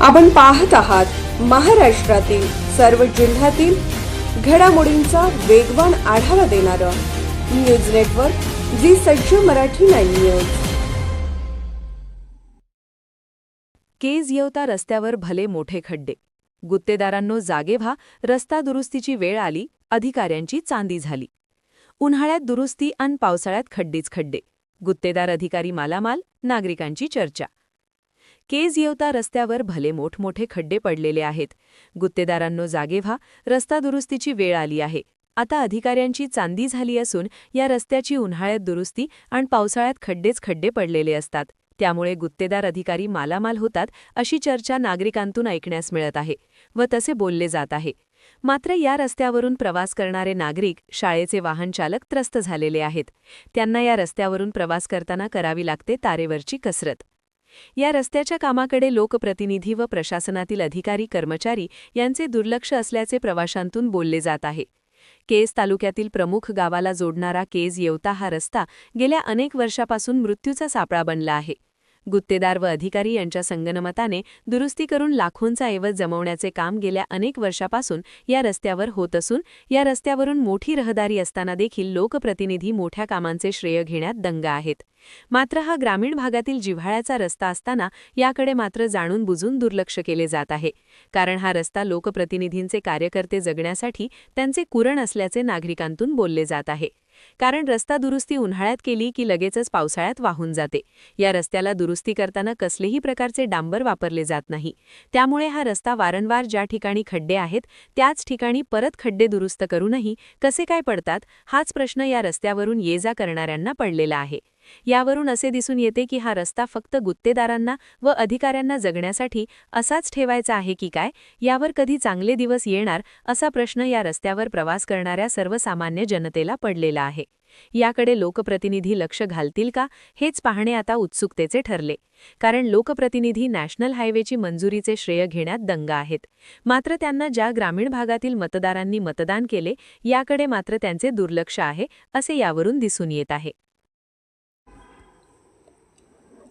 आपण पाहत आहात महाराष्ट्रातील सर्व जिल्ह्यातील घडामोडींचा वेगवान आढावा देणारं न्यूज नेटवर्क जी सज्ज मराठी नाईन न्यूज. केज येवता रस्त्यावर भले मोठे खड्डे. गुत्तेदारांनो जागे व्हा रस्ता दुरुस्तीची वेळ आली अधिकाऱ्यांची चांदी झाली. उन्हाळ्यात दुरुस्ती आणि पावसाळ्यात खड्डीच खड्डे. गुत्तेदार अधिकारी मालामाल नागरिकांची चर्चा. केज येवता रस्त्यावर भले मोठमोठे खड्डे पडलेले आहेत. गुत्तेदारांनो जागे व्हा. रस्ता दुरुस्तीची वेळ आली आहे. आता अधिकाऱ्यांची चांदी झाली असून या रस्त्याची उन्हाळ्यात दुरुस्ती आणि पावसाळ्यात खड्डेच खड्डे पडलेले असतात. त्यामुळे गुत्तेदार अधिकारी मालामाल होतात अशी चर्चा नागरिकांतून ऐकण्यास मिळत आहे व तसे बोलले जात आहे. मात्र या रस्त्यावरून प्रवास करणारे नागरिक शाळेचे वाहन चालक त्रस्त झालेले आहेत. त्यांना या रस्त्यावरून प्रवास करताना करावी लागते तारेवरची कसरत. या रस्त्याच्या कामाकडे लोकप्रतिनिधी व प्रशासनातील अधिकारी कर्मचारी यांचे दुर्लक्ष असल्याचे प्रवाशांतून बोलले जात आहे. केज तालुक्यातील प्रमुख गावाला जोडणारा केज येवता हा रस्ता गेल्या अनेक वर्षापासून मृत्यूचा सापळा बनला आहे. गुत्तेदार व अधिकारी यांच्या संगनमताने दुरुस्ती करून लाखोंचा ऐवज जमवण्याचे काम गेल्या अनेक वर्षापासून या रस्त्यावर होत असून या रस्त्यावरून मोठी रहदारी असताना देखील लोकप्रतिनिधी मोठ्या कामांचे श्रेय घेण्यात दंग आहेत. मात्र हा ग्रामीण भागातील जिव्हाळ्याचा रस्ता असताना याकडे मात्र जाणून बुजून दुर्लक्ष केले जात आहे. कारण हा रस्ता लोकप्रतिनिधींचे कार्यकर्ते जगण्यासाठी त्यांचे कुरण असल्याचे नागरिकांतून बोलले जात आहे. कारण रस्ता दुरुस्ती उन्हाळ्यात केली की लगेचच पावसाळ्यात वाहून जाते. या रस्त्याला दुरुस्ती करताना कसलेही प्रकारचे डांबर वापरले जात नाही. त्यामुळे हा रस्ता वारंवार ज्या ठिकाणी खड्डे आहेत त्याच ठिकाणी परत खड्डे दुरुस्त करूनही कसे काय पडतात हाच प्रश्न या रस्त्यावरून ये जा करणाऱ्यांना पडलेला आहे. यावरून असे दिसून येते की हा रस्ता फक्त गुत्तेदारांना व अधिकाऱ्यांना जगण्यासाठी असाच ठेवायचा आहे की काय? यावर कधी चांगले दिवस येणार असा प्रश्न या रस्त्यावर प्रवास करणाऱ्या सर्वसामान्य जनतेला पडलेला आहे. याकडे लोकप्रतिनिधी लक्ष घालतील का? हेच पाहणे आता उत्सुकतेचे ठरले. कारण लोकप्रतिनिधी नॅशनल हायवेची मंजुरीचे श्रेय घेण्यात दंग आहेत. मात्र त्यांना ज्या ग्रामीण भागातील मतदारांनी मतदान केले याकडे मात्र त्यांचे दुर्लक्ष आहे असे यावरून दिसून येत आहे.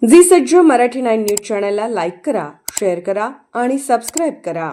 जी सज्ज मराठी नाईन न्यूज चॅनलला लाईक करा शेअर करा आणि सबस्क्राईब करा.